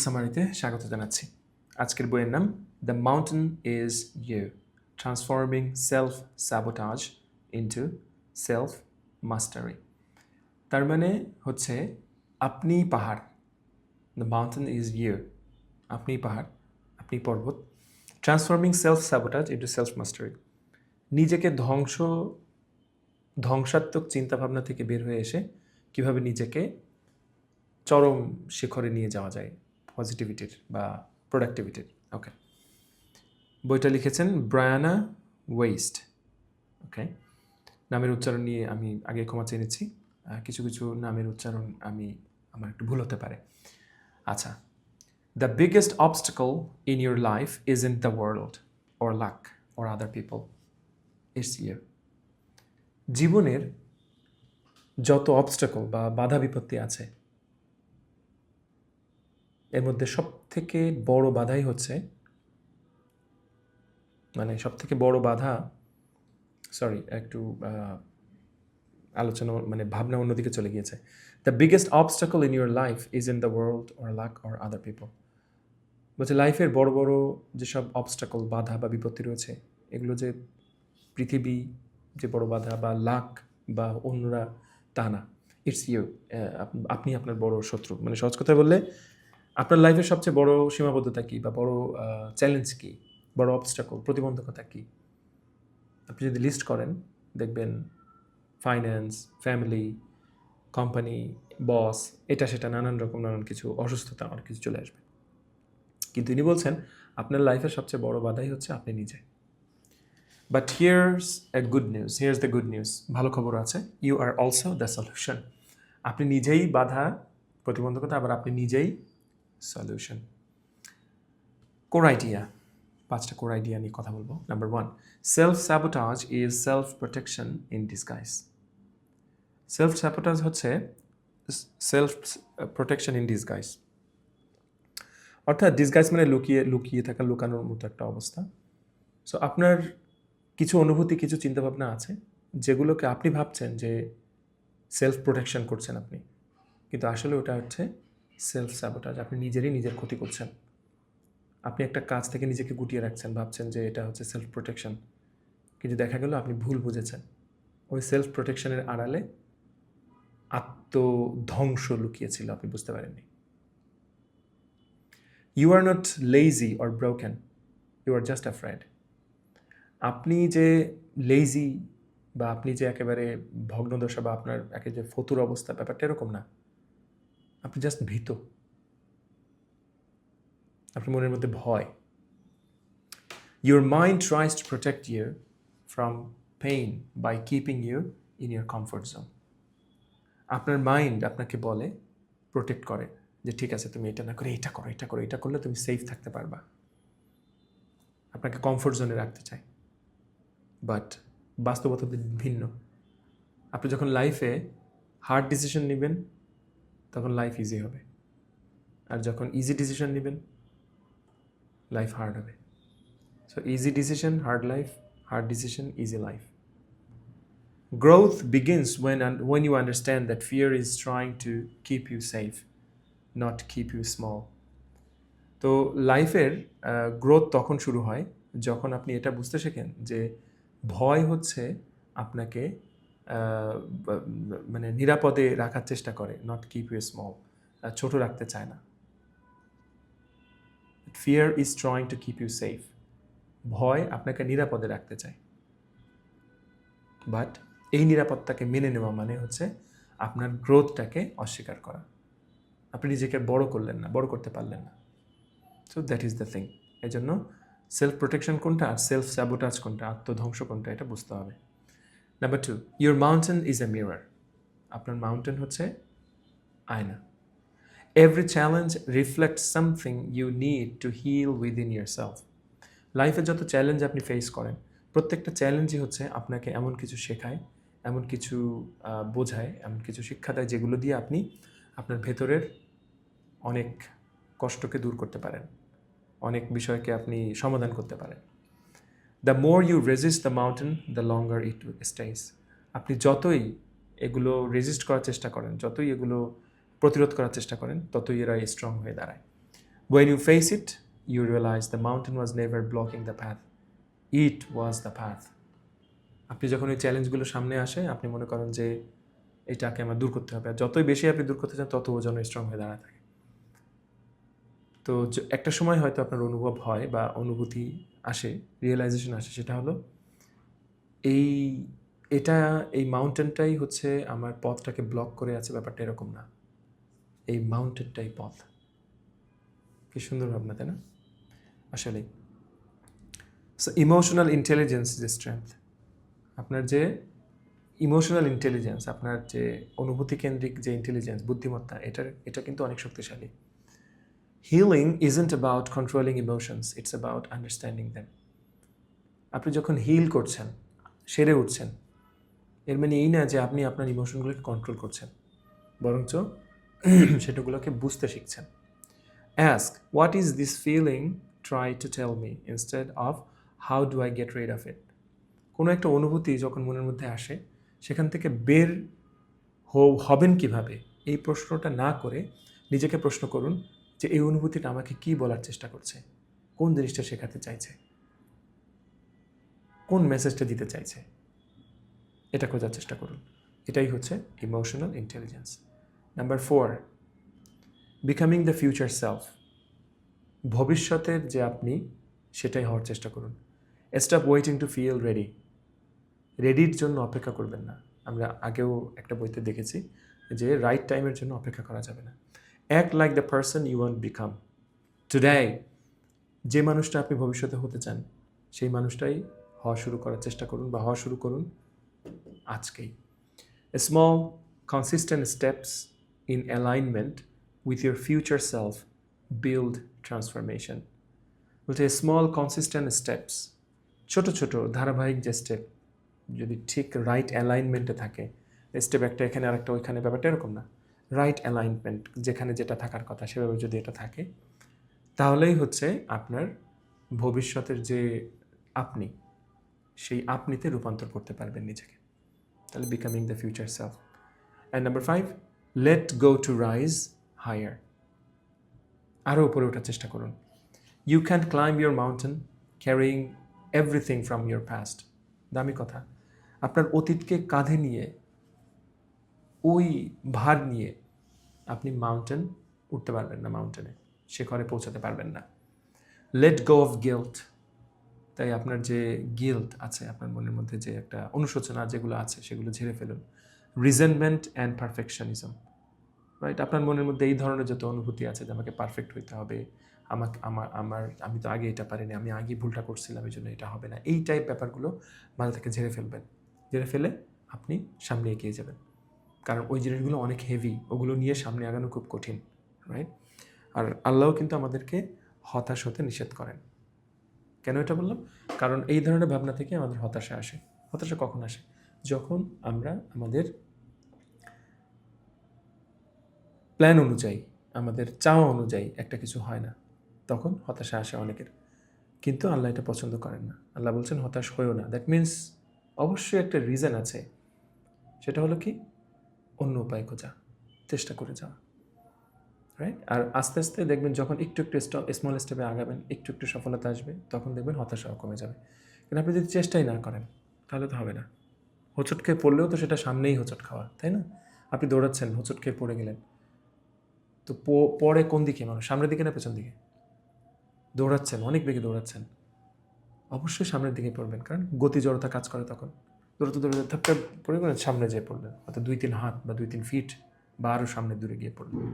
সামারিতে স্বাগত জানাচ্ছি। আজকের বইয়ের নাম the mountain is you transforming self sabotage into self mastery তার মানে হচ্ছে, আপনি পাহাড়। দ্য মাউন্টেন ইজ ইউ আপনি পাহাড়, আপনি পর্বত। Transforming self sabotage into self mastery নিজেকে ধ্বংস, ধ্বংসাত্মক চিন্তাভাবনা থেকে বের হয়ে এসে কীভাবে নিজেকে চরম শিখরে নিয়ে যাওয়া যায়। পজিটিভিটির বা প্রোডাক্টিভিটির ওকে বইটা লিখেছেন ব্রায়ানা ওয়েস্ট ওকে নামের উচ্চারণ নিয়ে আমি আগে ক্ষমা চেয়ে নিচ্ছি। কিছু কিছু নামের উচ্চারণ আমি, আমার একটু ভুল হতে পারে। আচ্ছা the biggest obstacle in your life is in the world or luck or other people it's your জীবনের যত অবস্টাকল বা বাধা বিপত্তি আছে এর মধ্যে সব থেকে বড় বাধাই হচ্ছে মানে সব থেকে বড় বাধা সরি একটু আলোচনা মানে ভাবনা অন্যদিকে চলে গিয়েছে। The biggest obstacle in your life is in the world or luck or other people বলছে লাইফের বড় বড় যেসব অবস্টাকল বাধা বা বিপত্তি রয়েছে, এগুলো যে পৃথিবী যে বড় বাধা বা লাক বা অন্যরা, তা না। ইটস ইউ আপনি আপনার বড় শত্রু। মানে সহজ কথা বললে আপনার লাইফের সবচেয়ে বড় সীমাবদ্ধতা কী বা বড় চ্যালেঞ্জ কী? বড় অবস্টাকল প্রতিবন্ধকতা কী? আপনি যদি লিস্ট করেন, দেখবেন ফাইন্যান্স ফ্যামিলি কোম্পানি বস এটা সেটা নানান রকম, নানান কিছু অসুস্থতা অনেক কিছু চলে আসবে। কিন্তু তিনি বলছেন, আপনার লাইফের সবচেয়ে বড় বাধাই হচ্ছে আপনি নিজে। But here's a good news here's the good news ভালো খবর আছে you are also the solution আপনি নিজেই বাধা, প্রতিবন্ধকতা, আবার আপনি নিজেই সলিউশন কোর আইডিয়া পাঁচটা কোর আইডিয়া নিয়ে কথা বলব। Number one self sabotage is self protection in disguise self sabotage হচ্ছে সেলফ প্রোটেকশন ইন ডিসগাইজ অর্থাৎ ডিসগাইজ মানে লুকিয়ে লুকিয়ে থাকা, লুকানোর মতো একটা অবস্থা। সো আপনার কিছু অনুভূতি, কিছু চিন্তাভাবনা আছে, যেগুলোকে আপনি ভাবছেন যে সেলফ প্রোটেকশন করছেন আপনি। কিন্তু আসলে ওটা হচ্ছে সেলফ স্যাবোটাজ আপনি নিজেরই নিজের ক্ষতি করছেন। আপনি একটা কাজ থেকে নিজেকে গুটিয়ে রাখছেন, ভাবছেন যে এটা হচ্ছে সেলফ প্রোটেকশন কিন্তু দেখা গেল আপনি ভুল বুঝেছেন। ওই সেলফ প্রোটেকশনের আড়ালে আত্মধ্বংস লুকিয়েছিল, আপনি বুঝতে পারেননি। You are not lazy or broken you are just afraid আপনি যে লেজি বা আপনি যে একেবারে ভগ্নদশা বা আপনার একে যে ফতুর অবস্থা, ব্যাপারটা এরকম না। আপনি জাস্ট ভীত। আপনার মনের মধ্যে ভয়। Your mind tries to protect you from pain by keeping you in your comfort zone আপনার মাইন্ড আপনাকে বলে প্রোটেক্ট করে। যে, ঠিক আছে, তুমি এটা না করে, এটা করো এটা করো, এটা করলে তুমি সেফ থাকতে পারবা। আপনাকে কমফোর্ট জোনে রাখতে চায়। বাট বাস্তবতা ভিন্ন। আপনি যখন লাইফে হার্ড ডিসিশন নেবেন তখন লাইফ ইজি হবে। আর যখন ইজি ডিসিশন নেবেন লাইফ হার্ড হবে। So easy decision hard life hard decision easy life growth begins when, when you understand that fear is trying to keep you safe, not keep you small. তো লাইফের growth তখন শুরু হয় যখন আপনি এটা বুঝতে শেখেন যে ভয় হচ্ছে আপনাকে মানে নিরাপদে রাখার চেষ্টা করে নট কিপ ইউ স্মল ছোট রাখতে চায় না। Fear is trying to keep you safe ভয় আপনাকে নিরাপদে রাখতে চায়। বাট এই নিরাপত্তাকে মেনে নেওয়া মানে হচ্ছে আপনার গ্রোথটাকে অস্বীকার করা। আপনি নিজেকে বড় করলেন না, বড় করতে পারলেন না। So that is the thing এই জন্য সেলফ প্রোটেকশন কোনটা আর সেলফ স্যাবোটাজ কোনটা, আত্মধ্বংস কোনটা, এটা বুঝতে হবে। Number two your mountain is a mirror আপনার মাউন্টেন হচ্ছে আয়না। Every challenge reflect something you need to heal within your self লাইফে যত চ্যালেঞ্জ আপনি ফেস করেন, প্রত্যেকটা চ্যালেঞ্জই হচ্ছে আপনাকে এমন কিছু শেখায়, এমন কিছু বোঝায়, এমন কিছু শিক্ষা দেয় যেগুলো দিয়ে আপনি আপনার ভেতরের অনেক কষ্টকে দূর করতে পারেন, অনেক বিষয়কে আপনি সমাধান করতে পারেন। The more you resist the mountain the longer it stays আপনি যতই এগুলো রেজিস্ট করার চেষ্টা করেন, যতই এগুলো প্রতিরোধ করার চেষ্টা করেন, ততই এরা স্ট্রং হয়ে দাঁড়ায় When you face it you realize the mountain was never blocking the path. It was the path. আপনি যখন ওই চ্যালেঞ্জগুলো সামনে আসে, আপনি মনে করেন যে এটাকে আমার দূর করতে হবে আর যতই বেশি আপনি দূর করতে চান, তত ওজন স্ট্রং হয়ে দাঁড়ায় থাকে তো একটা সময় হয়তো আপনার অনুভব হয় বা অনুভূতি আসে রিয়েলাইজেশন আসে, সেটা হলো এই, এটা, এই মাউন্টেনটাই হচ্ছে আমার পথটাকে ব্লক করে আছে, ব্যাপারটা এরকম না। এই মাউন্টেনটাই পথ। কি সুন্দর ভাবনা, তাই না? আসলে so emotional intelligence is strength আপনার যে ইমোশনাল ইন্টেলিজেন্স আপনার যে অনুভূতি কেন্দ্রিক যে ইন্টেলিজেন্স বুদ্ধিমত্তা, এটার, এটা কিন্তু অনেক শক্তিশালী। Healing isn't about controlling emotions it's about understanding them আপনি যখন হিল করছেন, সেরে উঠছেন, এর মানে এই না যে আপনি আপনার ইমোশনগুলোকে কন্ট্রোল করছেন, বরঞ্চ সেটাগুলোকে বুঝতে শিখছেন। Ask what is this feeling try to tell me instead of how do I get rid of it কোনো একটা অনুভূতি যখন মনের মধ্যে আসে, সেখান থেকে বের হবেন কীভাবে? এই প্রশ্নটা না করে নিজেকে প্রশ্ন করুন যে এই অনুভূতিটা আমাকে কি বলার চেষ্টা করছে? কোন জিনিসটা শেখাতে চাইছে? কোন মেসেজটা দিতে চাইছে? এটা খোঁজার চেষ্টা করুন। এটাই হচ্ছে emotional intelligence number four becoming the future self ভবিষ্যতের যে আপনি, সেটাই হওয়ার চেষ্টা করুন। Stop waiting to feel ready রেডির জন্য অপেক্ষা করবেন না। আমরা আগেও একটা বইতে দেখেছি যে রাইট টাইমের জন্য অপেক্ষা করা যাবে না। Act like the person you want become today যে মানুষটা আপনি ভবিষ্যতে হতে চান, সেই মানুষটাই হওয়া শুরু করার চেষ্টা করুন বা হওয়া শুরু করুন আজকেই। Small consistent steps in alignment with your future self build transformation বলছে স্মল কনসিস্টেন্ট স্টেপস ছোট ছোট ধারাবাহিক যে স্টেপ যদি ঠিক রাইট অ্যালাইনমেন্টে থাকে স্টেপ একটা এখানে আর একটা ওইখানে, ব্যাপারটা এরকম না। রাইট অ্যালাইনমেন্ট যেখানে যেটা থাকার কথা, সেভাবে যদি এটা থাকে, তাহলেই হচ্ছে আপনার ভবিষ্যতের যে আপনি, সেই আপনিতে রূপান্তর করতে পারবেন নিজেকে। তাহলে becoming the future self and number five let go to rise higher আরও উপরে ওঠার চেষ্টা করুন। You can climb your mountain carrying everything from your past দামি কথা। আপনার অতীতকে কাঁধে নিয়ে, ওই ভার নিয়ে আপনি মাউন্টেন উঠতে পারবেন না মাউন্টেনে শিখরে পৌঁছাতে পারবেন না। লেট গো অফ গিল্ট তাই আপনার যে গিল্ট আছে, আপনার মনের মধ্যে যে একটা অনুশোচনা যেগুলো আছে, সেগুলো ঝেড়ে ফেলুন। রিজেনমেন্ট অ্যান্ড পারফেকশনিজম রাইট আপনার মনের মধ্যে এই ধরনের যত অনুভূতি আছে যে, আমাকে পারফেক্ট হইতে হবে, আমাকে, আমার আমার, আমি তো আগে এটা পারিনি, আমি আগে ভুলটা করছিলাম এই জন্য এটা হবে না। এই টাইপ ব্যাপারগুলো মাথা থেকে ঝেড়ে ফেলবেন। ঝেড়ে ফেলে আপনি সামনে এগিয়ে যাবেন। কারণ ওই জিনিসগুলো অনেক হেভি ওগুলো নিয়ে সামনে আগানো খুব কঠিন রাইট আর আল্লাহও কিন্তু আমাদেরকে হতাশ হতে নিষেধ করেন। কেন এটা বললাম? কারণ এই ধরনের ভাবনা থেকে আমাদের হতাশা আসে। হতাশা কখন আসে? যখন আমরা আমাদের প্ল্যান অনুযায়ী, আমাদের চাওয়া অনুযায়ী একটা কিছু হয় না, তখন হতাশা আসে অনেকের। কিন্তু আল্লাহ এটা পছন্দ করেন না। আল্লাহ বলছেন, হতাশ হয়েও না। দ্যাট মিন্স অবশ্যই একটা রিজন আছে। সেটা হলো কি? অন্য উপায় খোঁজা, চেষ্টা করে যাওয়া রাইট আর আস্তে আস্তে দেখবেন যখন একটু একটু স্মল স্টেপে আগাবেন, একটু একটু সফলতা আসবে, তখন দেখবেন হতাশাও কমে যাবে। কিন্তু আপনি যদি চেষ্টাই না করেন, তাহলে তো হবে না। হোঁচট খেয়ে পড়লেও তো সেটা সামনেই হোঁচট খাওয়া, তাই না? আপনি দৌড়াচ্ছেন, হোঁচট খেয়ে পড়ে গেলেন। তো পরে কোন দিকে মানুষ? সামনের দিকে না পেছন দিকে? দৌড়াচ্ছেন, অনেক বেগে দৌড়াচ্ছেন। অবশ্যই সামনের দিকে পড়বেন, কারণ গতি জড়তা কাজ করে তখন। দৌড়াতে দৌড়াতে ধাপটা পড়ে গেলেন সামনে যেয়ে পড়লেন হয়তো দুই তিন হাত বা দুই তিন ফিট বা আরও সামনে দূরে গিয়ে পড়লেন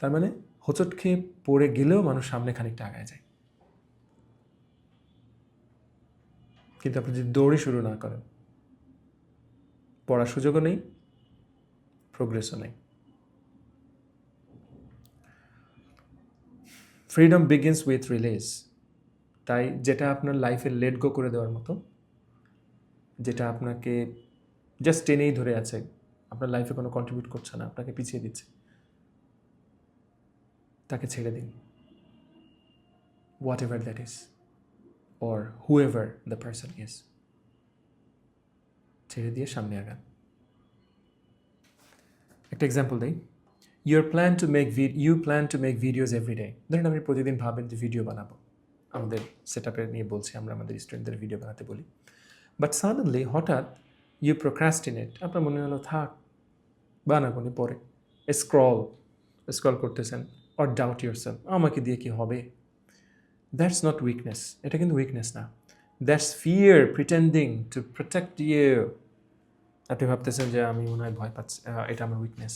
তার মানে হোঁচট খেয়ে পড়ে গেলেও মানুষ সামনে খানিকটা আগায় যায়। কিন্তু আপনি যদি দৌড়ই শুরু না করেন, পড়ার সুযোগও নেই প্রোগ্রেসও নেই। ফ্রিডম বিগিনস উইথ রিলিজ তাই যেটা আপনার লাইফে লেট গো করে দেওয়ার মতো যেটা আপনাকে জাস্ট টেনেই ধরে আছে। আপনার লাইফে কোনো কন্ট্রিবিউট করছে না, আপনাকে পিছিয়ে দিচ্ছে। তাকে ছেড়ে দিন। Whatever that is or whoever the person is ছেড়ে দিয়ে সামনে আগান। একটা এক্সাম্পল দিই। Your plan to make you plan to make videos every day ধরুন আপনি প্রতিদিন ভাবেন যে ভিডিও বানাবো। আমাদের সেট নিয়ে বলছি, আমরা আমাদের স্টুডেন্টদের ভিডিও বানাতে বলি। বাট সাডেনলি হঠাৎ ইউ প্রোক্রাস্টিনেট আপনার মনে হলো, থাক বানাবো নি পরে স্ক্রল স্ক্রল করতেছেন অর ডাউট ইউর আমাকে দিয়ে কি হবে? দ্যাটস নট উইকনেস এটা কিন্তু উইকনেস না। That's fear pretending to protect you আপনি ভাবতেছেন যে, আমি মনে হয় ভয় পাচ্ছি এটা আমার উইকনেস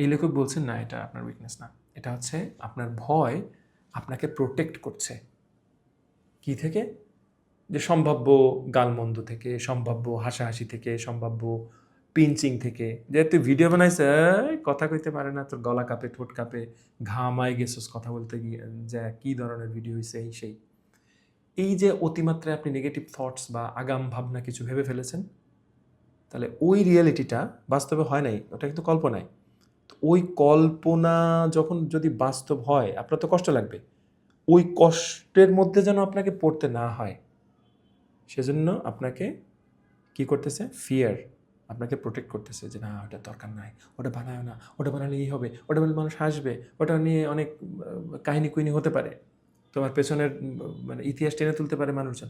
এই লেখক বলছেন, না, এটা আপনার উইকনেস না। এটা হচ্ছে, আপনার ভয় আপনাকে প্রোটেক্ট করছে। কি থেকে? যে সম্ভাব্য গালমন্দ থেকে, সম্ভাব্য হাসাহাসি থেকে, সম্ভাব্য পিঞ্চিং থেকে। যে তুই ভিডিও বানাইছে কথা কইতে পারে না, তোর গলা কাঁপে, ঠোঁট কাঁপে ঘামায় গেছিস কথা বলতে গিয়ে, যে কী ধরনের ভিডিও হয়েছে এই সেই। এই যে অতিমাত্রায় আপনি নেগেটিভ থটস বা আগাম ভাবনা কিছু ভেবে ফেলেছেন, তাহলে ওই রিয়েলিটিটা বাস্তবে হয় নাই, ওটা কিন্তু কল্পনায়। তো ওই কল্পনা যখন যদি বাস্তব হয়, আপনার তো কষ্ট লাগবে, ওই কষ্টের মধ্যে যেন আপনাকে পড়তে না হয়। সেজন্য আপনাকে কি করতেছে? ফিয়ার আপনাকে প্রোটেক্ট করতেছে যে, না ওটা দরকার নাই। ওটা বানায় না। ওটা বানালে এই হবে। ওটা বানালে মানুষ হাসবে। ওটা নিয়ে অনেক কাহিনী কুহিনী হতে পারে। তোমার পেছনের মানে ইতিহাস টেনে তুলতে পারে মানুষজন।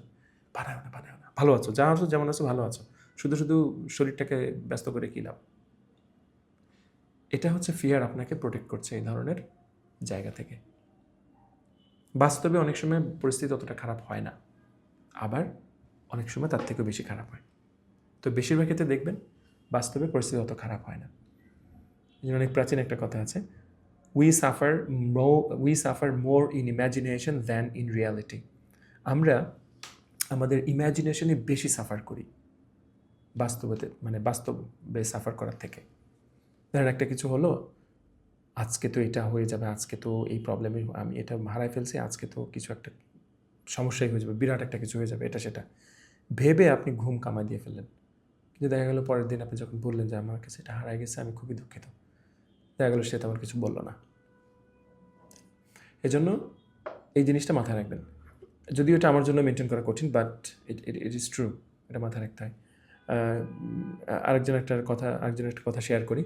বানায় না বানায় না। ভালো আছো? যা আছো, যেমন আছো, ভালো আছো। শুধু শুধু শরীরটাকে ব্যস্ত করে কী লাভ? এটা হচ্ছে ফিয়ার আপনাকে প্রোটেক্ট করছে এই ধরনের জায়গা থেকে। বাস্তবে অনেক সময় পরিস্থিতি অতটা খারাপ হয় না। আবার অনেক সময় তার থেকেও বেশি খারাপ হয়। তো বেশিরভাগ ক্ষেত্রে দেখবেন, বাস্তবে পরিস্থিতি অত খারাপ হয় না। এই অনেক প্রাচীন একটা কথা আছে we suffer mo we suffer more in imagination than in reality আমরা আমাদের ইম্যাজিনেশনে বেশি সাফার করি, বাস্তবতে মানে বাস্তবে সাফার করার থেকে। ধরেন একটা কিছু হলো, আজকে তো এটা হয়ে যাবে, আজকে তো এই প্রবলেমে আমি এটা হারাই ফেলছি, আজকে তো কিছু একটা সমস্যাই হয়ে যাবে, বিরাট একটা কিছু হয়ে যাবে, এটা সেটা। ভেবে আপনি ঘুম কামাই দিয়ে ফেললেন। কিন্তু দেখা গেলো পরের দিন আপনি যখন বললেন যে, আমার কাছে এটা হারাই গেছে, আমি খুবই দুঃখিত। দেখা গেলো সে তো আমার কিছু বলল না। এজন্য এই জিনিসটা মাথায় রাখবেন। যদিও এটা আমার জন্য মেনটেন করা কঠিন but it it is true এটা মাথায় রাখতে হয়। আরেকজন একটা কথা, আরেকজন একটা কথা শেয়ার করি।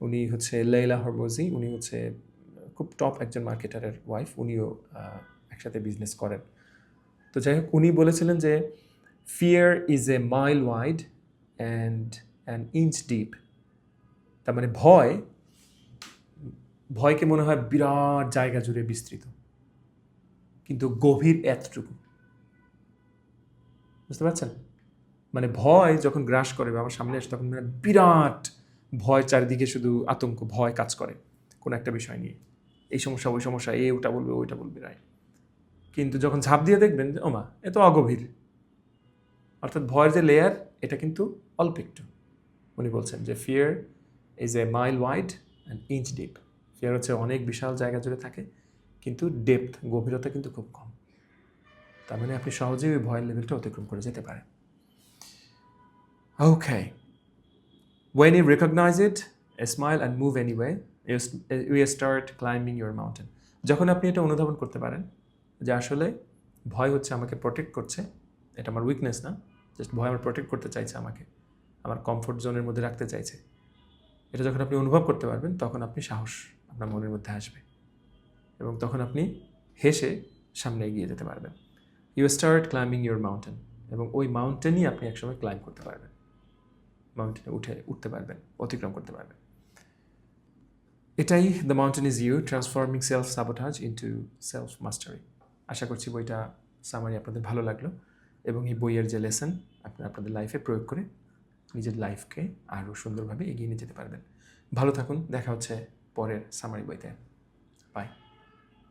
উনি হচ্ছে লেইলা হরমোজি উনি হচ্ছে খুব টপ একজন মার্কেটারের ওয়াইফ উনিও একসাথে বিজনেস করেন। তো যাই হোক, উনি বলেছিলেন যে fear is a mile wide and and inch deep তার মানে ভয়, ভয়কে মনে হয় বিরাট জায়গা জুড়ে বিস্তৃত। কিন্তু গভীর এতটুকু। বুঝতে পারছেন? মানে ভয় যখন গ্রাস করে আমার সামনে আসে, তখন মানে বিরাট ভয় চারিদিকে শুধু আতঙ্ক, ভয় কাজ করে কোনো একটা বিষয় নিয়ে। এই সমস্যা, ওই সমস্যা, এ ওটা বলবে, ওইটা বলবে রায় কিন্তু যখন ঝাঁপ দিয়ে দেখবেন যে, ওমা, এ তো অগভীর। অর্থাৎ ভয়ের যে লেয়ার এটা কিন্তু অল্প একটু। উনি বলছেন যে fear is a mile wide and inch deep fear হচ্ছে অনেক বিশাল জায়গা জুড়ে থাকে কিন্তু ডেপথ গভীরতা কিন্তু খুব কম। তার মানে আপনি সহজেই ওই ভয়ের লেভেলটা অতিক্রম করে যেতে পারেন। You recognize it, a smile and move anyway, you s- you start climbing your mountain. যখন আপনি এটা অনুধাবন করতে পারেন যে আসলে ভয় হচ্ছে আমাকে প্রোটেক্ট করছে এটা আমার উইকনেস না জাস্ট ভয় আমার প্রোটেক্ট করতে চাইছে আমাকে। আমার কমফোর্ট জোনের মধ্যে রাখতে চাইছে। এটা যখন আপনি অনুভব করতে পারবেন, তখন আপনি সাহস আপনার মনের মধ্যে আসবে। এবং তখন আপনি হেসে সামনে এগিয়ে যেতে পারবেন। You start climbing your mountain এবং ওই মাউন্টেনই আপনি একসময় ক্লাইম্ব করতে পারবেন। মাউন্টেনে উঠে, উঠতে পারবেন, অতিক্রম করতে পারবেন। এটাই the mountain is you transforming self sabotage into self mastery আশা করছি বইটা সামারি আপনাদের ভালো লাগল। এবং এই বইয়ের যে লেসন আপনারা আপনাদের লাইফে প্রয়োগ করে নিজের লাইফকে আরও সুন্দরভাবে এগিয়ে নিয়ে যেতে পারবেন। ভালো থাকুন, দেখা হচ্ছে পরের সামারি বইতে। বাই